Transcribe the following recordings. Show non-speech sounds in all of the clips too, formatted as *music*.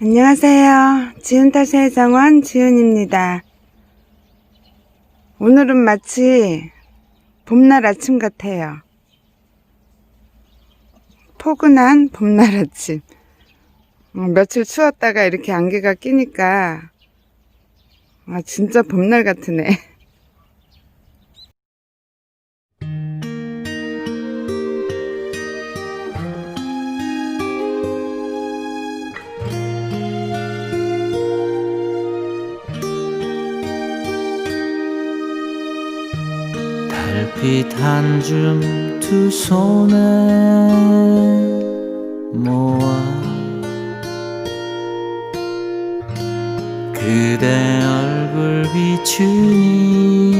안녕하세요. 지은탓의 정원 지은입니다. 오늘은 마치 봄날 아침 같아요. 포근한 봄날 아침. 어, 며칠 추웠다가 이렇게 안개가 끼니까 아, 진짜 봄날 같으네. *laughs* 빛 한 줌 두 손에 모아 그대 얼굴 비추니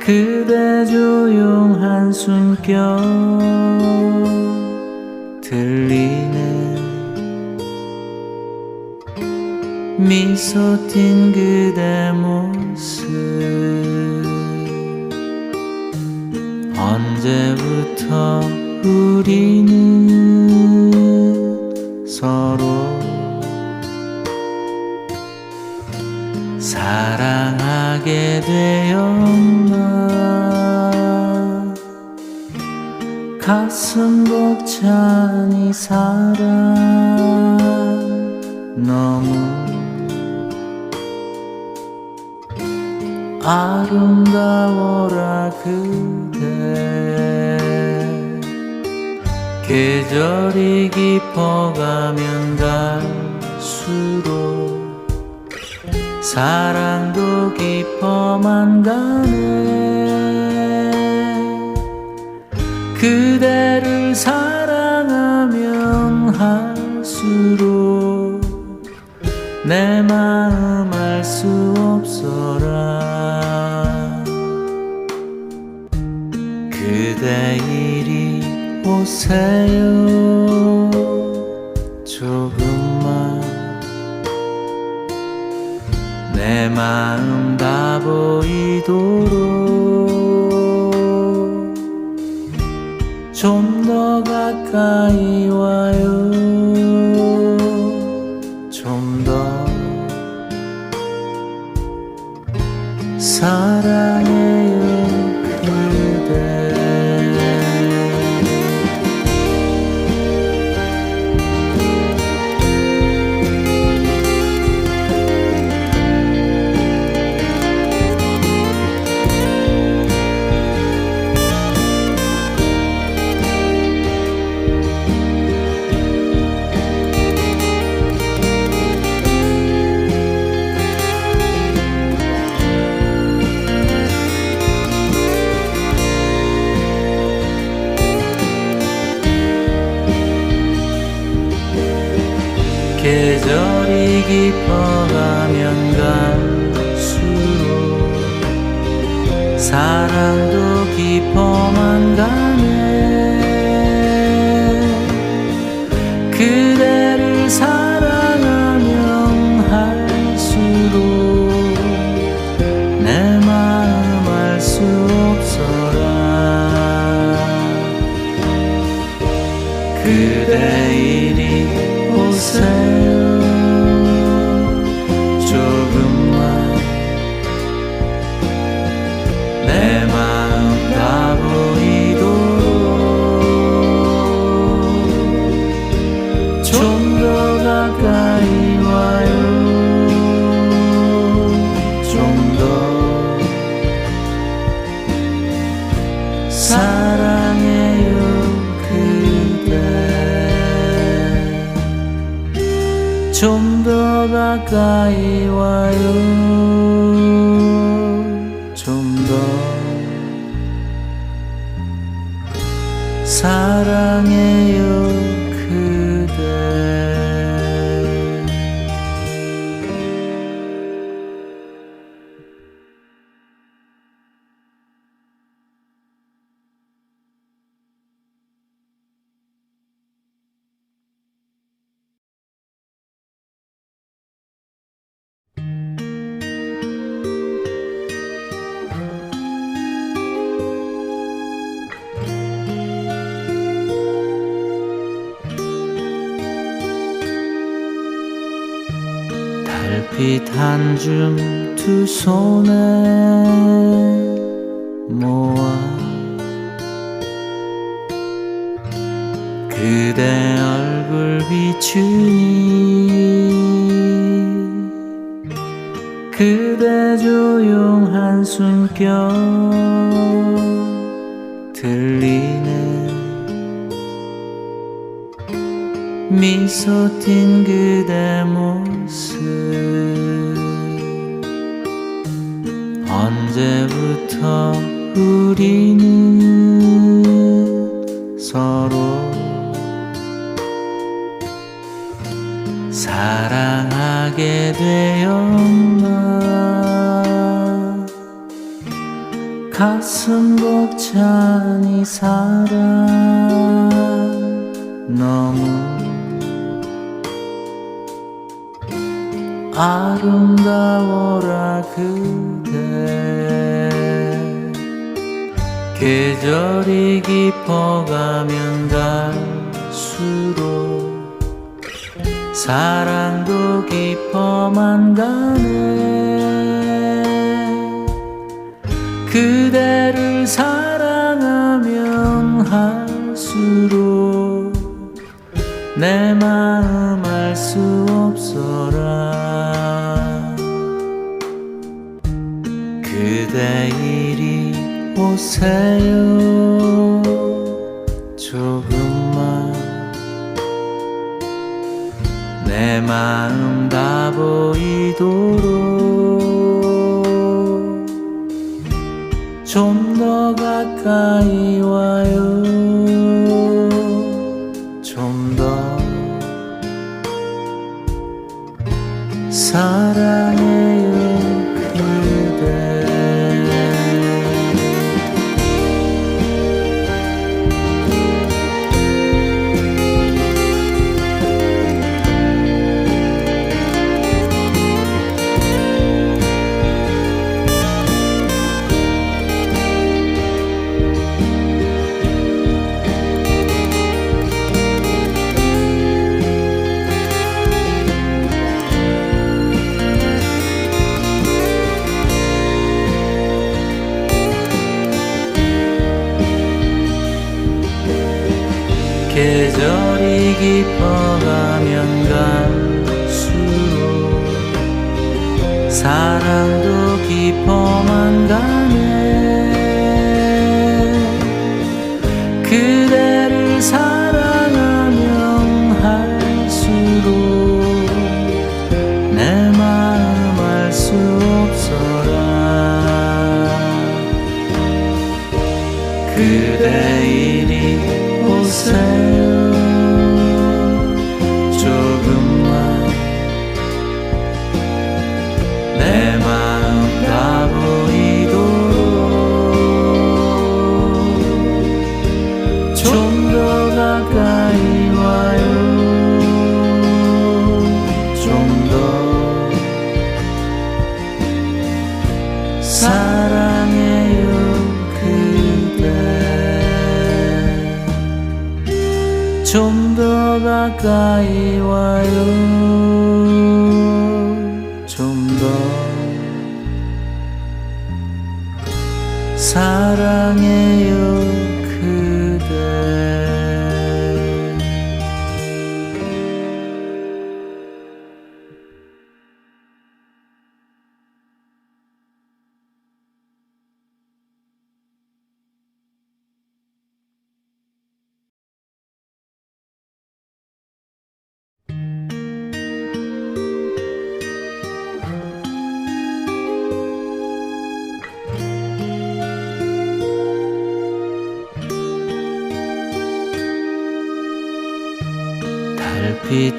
그대 조용한 숨결 들리네. 미소 띤 그대 모습 언제부터 우리는 서로 사랑하게 되었나? 가슴 벅찬 이 사랑 너무 아름다워라 그대. 계절이 깊어가면 갈수록 사랑도 깊어만 가네. 그대를 사랑 오세요. 조금만 내 마음 다 보이도록 좀 더 가까이 와요. 좀 더 사랑 계절이 깊어가면 갈수록 사랑도 깊어만 가 더 가까이 와 달빛 한 줌 두 손에 모아 그대 얼굴 비추니 그대 조용한 숨결 들리네. 미소 띤 그대 모 언제부터 우리는 서로 사랑하게 되었나? 가슴 벅찬 이 사랑 너무 아름다워라 그대. 계절이 깊어가면 갈수록 사랑도 깊어만 가네. 그대를 사랑하면 할수록 내 마음 알 수 없어 그대 이리 오세요. 조금만 내 마음 다 보이도록 좀 더 가까이 와요. 좀 더 사랑 계절이 깊어가면 갈수록 사랑도 깊어만 가 사랑해요 그대. 좀 더 가까이 와요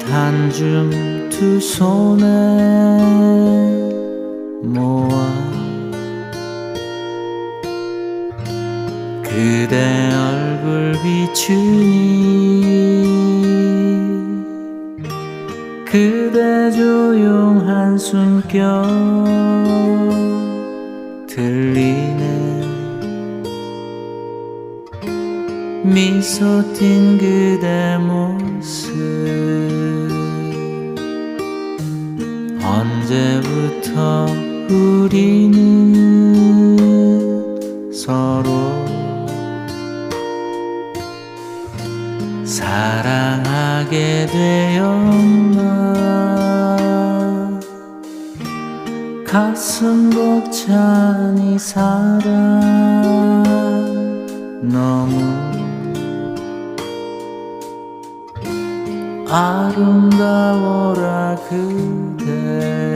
한줌두 손에 모아 그대 얼굴 비추니 그대 조용한 숨결 미소 띤 그대 모습. 언제부터 우리는 서로 사랑하게 되었나? 가슴 벅찬 이 사랑 너무 아름다워라 그대.